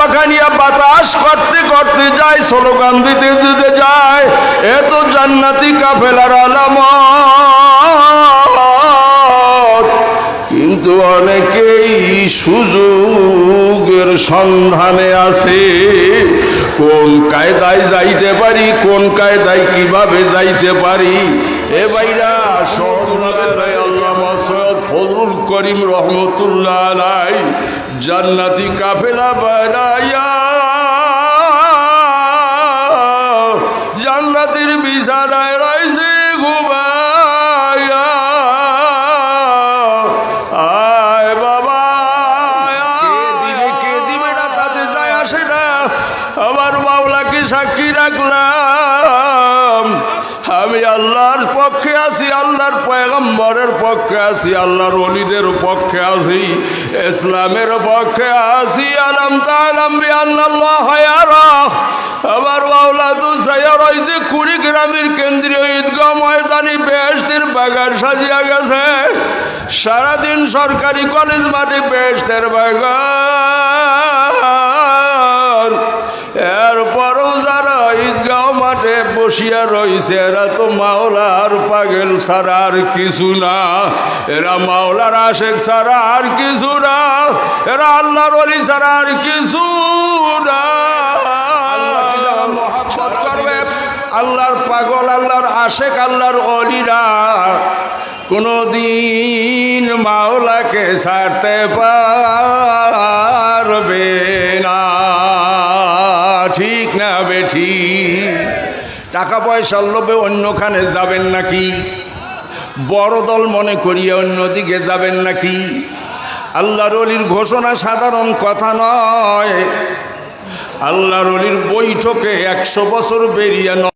পাখা নিয়ে বাতাস করতে করতে যায়, স্লোগান দিতে দিতে যায় এত জান্নাতি কাফেলার আলামত। কিন্তু অনেকেই সুযোগের সন্ধানে আছে, কোন কায়দায় যাইতে পারি, কোন কায়দায় কীভাবে যাইতে পারি। এ বাইরা সহজভাবে তাই আল্লাহ সৈয়দ ফজলুল করিম রহমতুল্লাহ জান্নাতি কাফেলা বানাইয়া জান্নাতির বিছানায় রয়েছে ঘুমাইয়া। আয় বাবা কে দিবে কে দিবে না তাতে যায় আসে না। আমার মাওলাকে সাক্ষী রাখলাম। আমি আল্লাহর পক্ষে আছি আল্লাহর পয়গম্বরের পক্ষে আছি আল্লাহর অলিদের পক্ষে আছি ইসলামের পক্ষে আছি। আলম তালাম বিআল্লাহ হায়ারা কুড়িগ্রামের কেন্দ্রীয় ঈদগাহ ময়দানি বেহেস্তের বাগান সাজিয়া গেছে। সারাদিন সরকারি কলেজ মাঠে বেহেস্তের বাগান। এরপরও যারা ঈদগাঁও মাঠে বসিয়া রয়েছে এরা তো মাওলার পাগেল ছাড়া আর কিছু না। এরা মাওলার আশেক ছাড়া আর কিছু না। এরা আল্লাহর অলি ছাড়া আর কিছু পাগল আল্লাহর আশেক, আল্লাহর অলিরা। কোনদিন মাওলাকে ছাড়তে পারবে না। ঠিক না বেঠি? টাকা পয়সার লোভে অন্যখানে যাবেন নাকি? বড় দল মনে করিয়া অন্যদিকে যাবেন নাকি? আল্লাহর অলির ঘোষণা সাধারণ কথা নয়। আল্লাহর অলির বৈঠকে একশো বছর বেরিয়ে